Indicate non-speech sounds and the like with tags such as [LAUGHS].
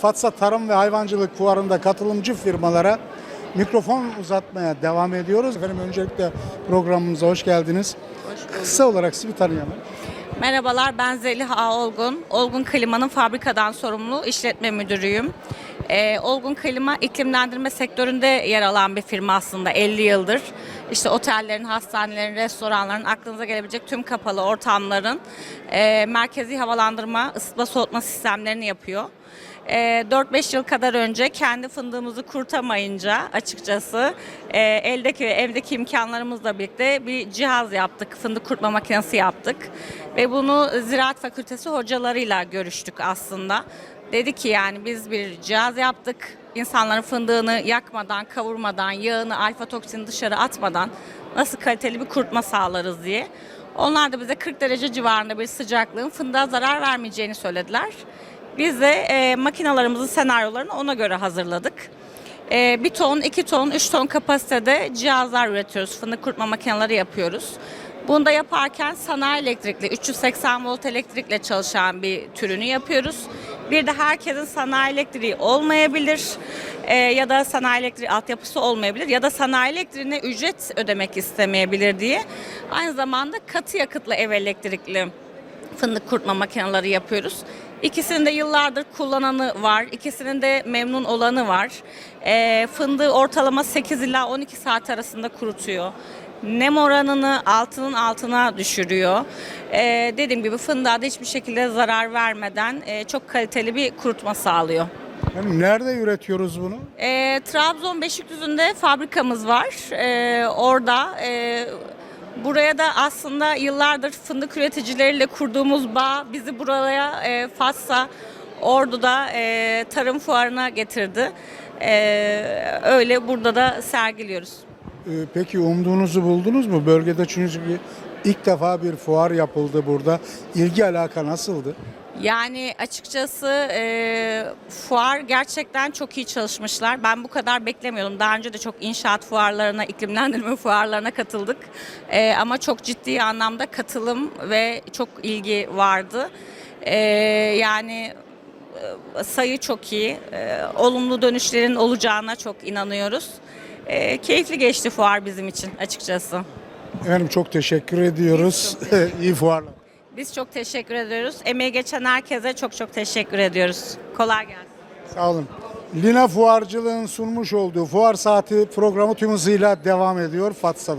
Fatsa Tarım ve Hayvancılık Fuarı'nda katılımcı firmalara mikrofon uzatmaya devam ediyoruz. Efendim öncelikle programımıza hoş geldiniz. Kısa olarak sizi bir tanıyalım. Merhabalar ben Zeliha Olgun. Olgun Klima'nın fabrikadan sorumlu işletme müdürüyüm. Ee, Olgun Klima iklimlendirme sektöründe yer alan bir firma aslında 50 yıldır. İşte otellerin, hastanelerin, restoranların, aklınıza gelebilecek tüm kapalı ortamların e, merkezi havalandırma, ısıtma soğutma sistemlerini yapıyor. E, 4-5 yıl kadar önce kendi fındığımızı kurtamayınca açıkçası e, eldeki evdeki imkanlarımızla birlikte bir cihaz yaptık. Fındık kurutma makinesi yaptık. Ve bunu Ziraat Fakültesi hocalarıyla görüştük aslında. Dedi ki yani biz bir cihaz yaptık. İnsanların fındığını yakmadan, kavurmadan, yağını, alfa toksini dışarı atmadan nasıl kaliteli bir kurutma sağlarız diye. Onlar da bize 40 derece civarında bir sıcaklığın fındığa zarar vermeyeceğini söylediler. Biz de e, makinalarımızın senaryolarını ona göre hazırladık. E, bir ton, iki ton, üç ton kapasitede cihazlar üretiyoruz. Fındık kurutma makineleri yapıyoruz. Bunu da yaparken sanayi elektrikli, 380 volt elektrikle çalışan bir türünü yapıyoruz. Bir de herkesin sanayi elektriği olmayabilir e, ya da sanayi elektriği altyapısı olmayabilir ya da sanayi elektriğine ücret ödemek istemeyebilir diye. Aynı zamanda katı yakıtlı ev elektrikli fındık kurutma makineleri yapıyoruz. İkisinin de yıllardır kullananı var. İkisinin de memnun olanı var. E, fındığı ortalama 8 ila 12 saat arasında kurutuyor. Nem oranını altının altına düşürüyor. E, dediğim gibi fındığa da hiçbir şekilde zarar vermeden e, çok kaliteli bir kurutma sağlıyor. Nerede üretiyoruz bunu? E, Trabzon Beşikdüzü'nde fabrikamız var. E, orada e, buraya da aslında yıllardır fındık üreticileriyle kurduğumuz bağ bizi buraya e, Fatsa Ordu'da e, tarım fuarına getirdi. E, öyle burada da sergiliyoruz. Ee, peki umduğunuzu buldunuz mu? Bölgede çünkü ilk defa bir fuar yapıldı burada. İlgi alaka nasıldı? Yani açıkçası e, fuar gerçekten çok iyi çalışmışlar. Ben bu kadar beklemiyordum. Daha önce de çok inşaat fuarlarına, iklimlendirme [LAUGHS] fuarlarına katıldık. E, ama çok ciddi anlamda katılım ve çok ilgi vardı. E, yani e, sayı çok iyi. E, olumlu dönüşlerin olacağına çok inanıyoruz. E, keyifli geçti fuar bizim için açıkçası. Efendim çok teşekkür ediyoruz. [LAUGHS] İyi fuarlar. Biz çok teşekkür ediyoruz. Emeği geçen herkese çok çok teşekkür ediyoruz. Kolay gelsin. Sağ olun. Lina Fuarcılığın sunmuş olduğu Fuar Saati programı tüm hızıyla devam ediyor Fatsa'da.